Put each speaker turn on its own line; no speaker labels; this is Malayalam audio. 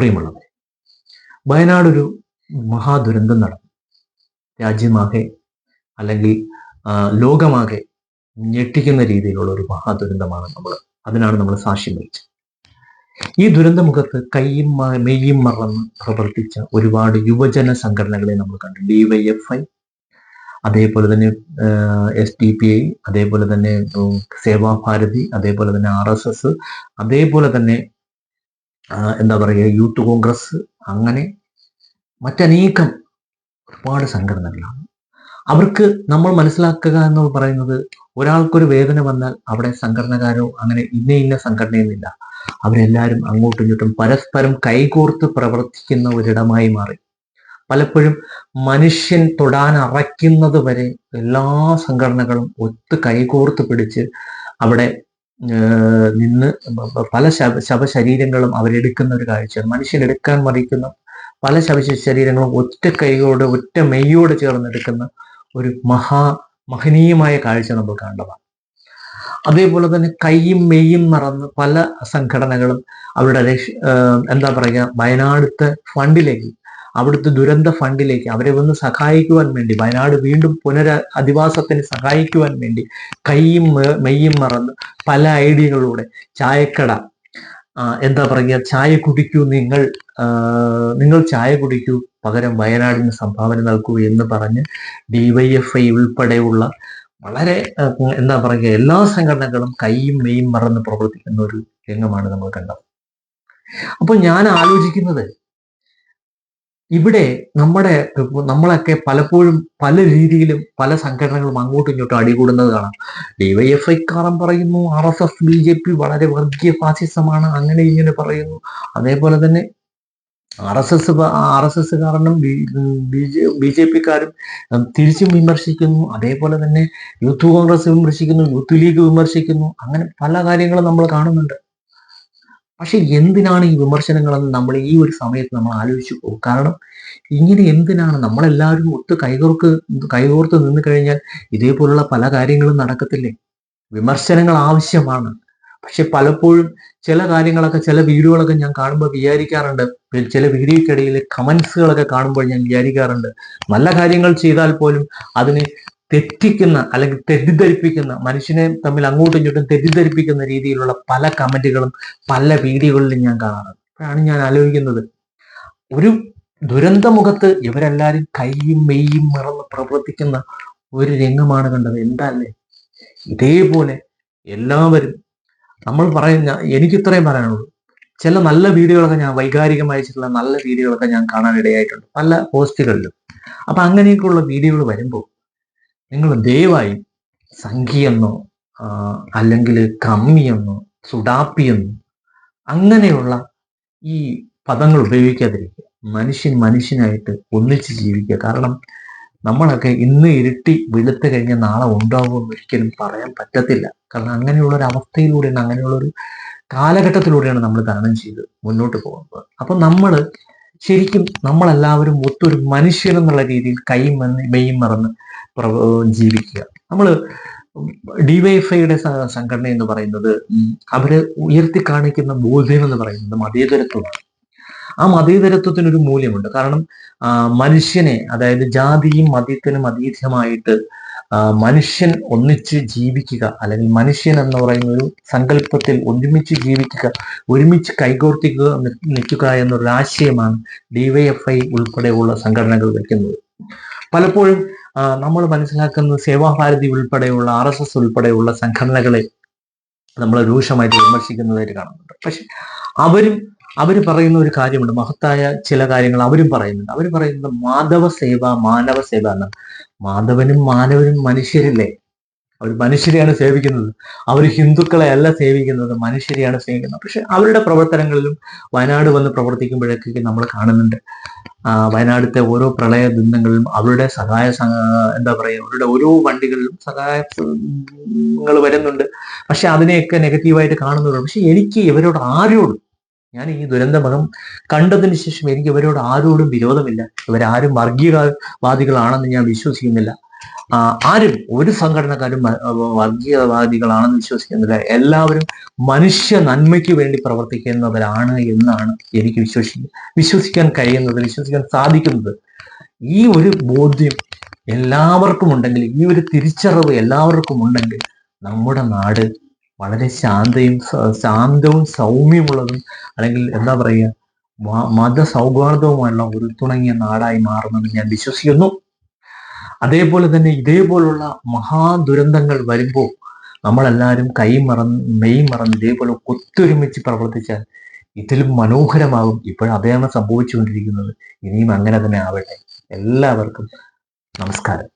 പ്രിയമുള്ളവരെ വയനാട് ഒരു മഹാദുരന്തം നടന്നു. രാജ്യമാകെ അല്ലെങ്കിൽ ലോകമാകെ ഞെട്ടിക്കുന്ന രീതിയിലുള്ള ഒരു മഹാദുരന്തമാണ് നമ്മൾ അതിനാണ് നമ്മൾ സാക്ഷ്യം വഹിച്ചത്. ഈ ദുരന്തമുഖത്ത് കൈയും മ- മെയ്യും മറന്ന് പ്രവർത്തിച്ച ഒരുപാട് യുവജന സംഘടനകളെ നമ്മൾ കണ്ടു. ഡിവൈഎഫ്ഐ അതേപോലെ തന്നെ എസ് ഡി പി ഐ അതേപോലെ തന്നെ സേവാഭാരതി അതേപോലെ തന്നെ ആർ എസ് എസ് അതേപോലെ തന്നെ എന്താ പറയുക യൂത്ത് കോൺഗ്രസ് അങ്ങനെ മറ്റനേകം ഒരുപാട് സംഘടനകളാണ്. അവർക്ക് നമ്മൾ മനസ്സിലാക്കുക എന്ന് പറയുന്നത് ഒരാൾക്കൊരു വേദന വന്നാൽ അവിടെ സംഘടനകാരോ അങ്ങനെ ഇന്ന ഇന്ന സംഘടനയെന്നില്ല അവരെല്ലാവരും അങ്ങോട്ടും ഇങ്ങോട്ടും പരസ്പരം കൈകോർത്ത് പ്രവർത്തിക്കുന്ന ഒരിടമായി മാറി. പലപ്പോഴും മനുഷ്യൻ തൊടാൻ അറയ്ക്കുന്നത് വരെ എല്ലാ സംഘടനകളും ഒത്ത് കൈകോർത്ത് പിടിച്ച് അവിടെ നിന്ന് പല ശവ ശവശരീരങ്ങളും അവരെടുക്കുന്ന ഒരു കാഴ്ചയാണ്. മനുഷ്യൻ എടുക്കാൻ മറിക്കുന്ന പല ശവ ശരീരങ്ങളും ഒറ്റ കൈയോട് ഒറ്റ മെയ്യോട് ചേർന്നെടുക്കുന്ന ഒരു മഹാ മഹനീയമായ കാഴ്ച നമ്മൾ കണ്ടതാണ് അതേപോലെ തന്നെ കൈയും മെയ്യും മറന്ന് പല സംഘടനകളും അവരുടെ എന്താ പറയുക വയനാടുത്തെ ഫണ്ടിലേക്ക് അവിടുത്തെ ദുരന്ത ഫണ്ടിലേക്ക് അവരെ ഒന്ന് സഹായിക്കുവാൻ വേണ്ടി വയനാട് വീണ്ടും പുനര അധിവാസത്തിന് സഹായിക്കുവാൻ വേണ്ടി കൈയും മെയ്യും മറന്ന് പല ഐഡിയകളിലൂടെ ചായക്കട എന്താ പറയുക ചായ കുടിക്കൂ നിങ്ങൾ നിങ്ങൾ ചായ കുടിക്കൂ പകരം വയനാടിന് സംഭാവന നൽകൂ എന്ന് പറഞ്ഞ് ഡിവൈഎഫ്ഐ ഉൾപ്പെടെയുള്ള വളരെ എന്താ പറയുക എല്ലാ സംഘടനകളും കൈയും മെയ്യും മറന്ന് പ്രവർത്തിക്കുന്ന ഒരു രംഗമാണ് നമ്മൾ കണ്ടത്. അപ്പോൾ ഞാൻ ആലോചിക്കുന്നത് ഇവിടെ നമ്മുടെ നമ്മളൊക്കെ പലപ്പോഴും പല രീതിയിലും പല സംഘടനകളും അങ്ങോട്ടും ഇങ്ങോട്ടും അടികൂടുന്നത് കാണാം ഡിവൈഎഫ്ഐ കാരം പറയുന്നു R S S B J P വളരെ വർഗീയ ഫാസിസമാണ് അങ്ങനെ ഇങ്ങനെ പറയുന്നു. അതേപോലെ തന്നെ R S S R S S കാരണം ബി ജെ പിക്കാരും തിരിച്ചും വിമർശിക്കുന്നു. അതേപോലെ തന്നെ യൂത്ത് കോൺഗ്രസ് വിമർശിക്കുന്നു യൂത്ത് ലീഗ് വിമർശിക്കുന്നു. അങ്ങനെ പല കാര്യങ്ങളും നമ്മൾ കാണുന്നുണ്ട്. പക്ഷെ എന്തിനാണ് ഈ വിമർശനങ്ങളെന്ന് നമ്മൾ ഈ ഒരു സമയത്ത് നമ്മൾ ആലോചിച്ചു പോകും? കാരണം ഇങ്ങനെ എന്തിനാണ് നമ്മളെല്ലാവരും ഒത്ത് കൈകോർക്ക് കൈകോർത്ത് നിന്ന് കഴിഞ്ഞാൽ ഇതേപോലുള്ള പല കാര്യങ്ങളും നടക്കത്തില്ലേ? വിമർശനങ്ങൾ ആവശ്യമാണ്. പക്ഷെ പലപ്പോഴും ചില കാര്യങ്ങളൊക്കെ ചില വീഡിയോകളൊക്കെ ഞാൻ കാണുമ്പോൾ വിചാരിക്കാറുണ്ട്. ചില വീഡിയോയ്ക്കിടയിൽ കമൻസുകളൊക്കെ കാണുമ്പോൾ ഞാൻ വിചാരിക്കാറുണ്ട്. നല്ല കാര്യങ്ങൾ ചെയ്താൽ പോലും അതിനെ തെറ്റിക്കുന്ന അല്ലെങ്കിൽ തെറ്റിദ്ധരിപ്പിക്കുന്ന മനുഷ്യനെ തമ്മിൽ അങ്ങോട്ടും ഇങ്ങോട്ടും തെറ്റിദ്ധരിപ്പിക്കുന്ന രീതിയിലുള്ള പല കമന്റുകളും പല വീഡിയോകളിലും ഞാൻ കാണാറുണ്ട്. അപ്പോഴാണ് ഞാൻ ആലോചിക്കുന്നത്. ഒരു ദുരന്തമുഖത്ത് ഇവരെല്ലാവരും കൈയും മെയ്യും മറന്ന് പ്രവർത്തിക്കുന്ന ഒരു രംഗമാണ് കണ്ടത്. എന്താ അല്ലേ ഇതേപോലെ എല്ലാവരും നമ്മൾ പറയുന്ന എനിക്ക് ഇത്രയും പറയാനുള്ളൂ. ചില നല്ല വീഡിയോകളൊക്കെ ഞാൻ വൈകാരികമായിട്ടുള്ള നല്ല വീഡിയോകളൊക്കെ ഞാൻ കാണാൻ ഇടയായിട്ടുണ്ട് പല പോസ്റ്റുകളിലും. അപ്പൊ അങ്ങനെയൊക്കെയുള്ള വീഡിയോകൾ വരുമ്പോൾ നിങ്ങൾ ദയവായി സംഖിയെന്നോ അല്ലെങ്കിൽ കമ്മിയെന്നോ സുഡാപ്പിയെന്നോ അങ്ങനെയുള്ള ഈ പദങ്ങൾ ഉപയോഗിക്കാതിരിക്കുക. മനുഷ്യൻ മനുഷ്യനായിട്ട് ഒന്നിച്ച് ജീവിക്കുക. കാരണം നമ്മളൊക്കെ ഇന്ന് ഇരുട്ടി വെളുത്ത് കഴിഞ്ഞ നാളെ ഉണ്ടാവുമെന്ന് ഒരിക്കലും പറയാൻ പറ്റത്തില്ല. കാരണം അങ്ങനെയുള്ള ഒരു അവസ്ഥയിലൂടെയാണ് അങ്ങനെയുള്ള ഒരു കാലഘട്ടത്തിലൂടെയാണ് നമ്മൾ തരണം ചെയ്ത് മുന്നോട്ട് പോകുന്നത്. അപ്പൊ നമ്മൾ ശരിക്കും നമ്മളെല്ലാവരും ഒത്തൊരു മനുഷ്യരെന്നുള്ള രീതിയിൽ കൈ മെയ്യും മറന്ന് ജീവിക്കുക. നമ്മൾ ഡിവൈഫൈയുടെ സംഘടന എന്ന് പറയുന്നത് അവർ ഉയർത്തി കാണിക്കുന്ന ബോധ്യം എന്ന് പറയുന്നത് മതേതരത്വമാണ്. ആ മതേതരത്വത്തിന് ഒരു മൂല്യമുണ്ട്. കാരണം മനുഷ്യനെ അതായത് ജാതിയും മതത്തിനും അതീതമായിട്ട് മനുഷ്യൻ ഒന്നിച്ച് ജീവിക്കുക അല്ലെങ്കിൽ മനുഷ്യൻ എന്ന് പറയുന്ന ഒരു സങ്കല്പത്തിൽ ഒരുമിച്ച് ജീവിക്കുക ഒരുമിച്ച് കൈകോർത്തിക്കുക നിൽക്കുക എന്നൊരു ആശയമാണ് ഡിവൈഎഫ്ഐ ഉൾപ്പെടെയുള്ള സംഘടനകൾ വയ്ക്കുന്നത് പലപ്പോഴും നമ്മൾ മനസ്സിലാക്കുന്ന സേവാഭാരതി ഉൾപ്പെടെയുള്ള ആർ എസ് എസ് ഉൾപ്പെടെയുള്ള സംഘടനകളെ നമ്മൾ രൂക്ഷമായിട്ട് വിമർശിക്കുന്നതായിട്ട് കാണുന്നുണ്ട്. പക്ഷെ അവരും അവർ പറയുന്ന ഒരു കാര്യമുണ്ട്. മഹത്തായ ചില കാര്യങ്ങൾ അവരും പറയുന്നുണ്ട്. അവർ പറയുന്നത് മാധവ സേവ മാനവ സേവ എന്നാണ്. മാധവനും മാനവനും മനുഷ്യരില്ലേ? അവർ മനുഷ്യരെയാണ് സേവിക്കുന്നത്. അവർ ഹിന്ദുക്കളെ അല്ല സേവിക്കുന്നത് മനുഷ്യരെയാണ് സേവിക്കുന്നത്. പക്ഷെ അവരുടെ പ്രവർത്തനങ്ങളിലും വയനാട് വന്ന് പ്രവർത്തിക്കുമ്പോഴേക്ക് നമ്മൾ കാണുന്നുണ്ട്. വയനാടിത്തെ ഓരോ പ്രളയ ദുരന്തങ്ങളിലും അവരുടെ സഹായ എന്താ പറയുക അവരുടെ ഓരോ വണ്ടികളിലും സഹായങ്ങൾ വരുന്നുണ്ട്. പക്ഷെ അതിനെയൊക്കെ നെഗറ്റീവായിട്ട് കാണുന്നുണ്ട് പക്ഷെ എനിക്ക് ഇവരോട് ആരോടും ഞാൻ ഈ ദുരന്തമുഖം കണ്ടതിന് ശേഷം എനിക്ക് ഇവരോട് ആരോടും വിരോധമില്ല. ഇവരാരും വർഗീയവാദികളാണെന്ന് ഞാൻ വിശ്വസിക്കുന്നില്ല. ആരും ഒരു സംഘടനക്കാരും വർഗീയവാദികളാണെന്ന് വിശ്വസിക്കുന്നില്ല. എല്ലാവരും മനുഷ്യ നന്മയ്ക്ക് വേണ്ടി പ്രവർത്തിക്കുന്നവരാണ് എന്നാണ് എനിക്ക് വിശ്വസി വിശ്വസിക്കാൻ കഴിയുന്നത് വിശ്വസിക്കാൻ സാധിക്കുന്നത്. ഈ ഒരു ബോധ്യം എല്ലാവർക്കും ഉണ്ടെങ്കിൽ ഈ ഒരു തിരിച്ചറിവ് എല്ലാവർക്കും ഉണ്ടെങ്കിൽ നമ്മുടെ നാട് വളരെ ശാന്തയും ശാന്തവും സൗമ്യമുള്ളതും അല്ലെങ്കിൽ എന്താ പറയുക മത സൗഹാർദ്ദവുമുള്ള ഒരു തുണങ്ങിയ നാടായി മാറുമെന്ന് ഞാൻ വിശ്വസിക്കുന്നു. അതേപോലെ തന്നെ ഇതേപോലുള്ള മഹാദുരന്തങ്ങൾ വരുമ്പോൾ നമ്മളെല്ലാവരും കൈ മറന്ന് മെയ് മറന്ന് ഇതേപോലെ ഒത്തൊരുമിച്ച് പ്രവർത്തിച്ചാൽ ഇതിലും മനോഹരമാകും. ഇപ്പോഴതാണ് സംഭവിച്ചുകൊണ്ടിരിക്കുന്നത്. ഇനിയും അങ്ങനെ തന്നെ ആവട്ടെ. എല്ലാവർക്കും നമസ്കാരം.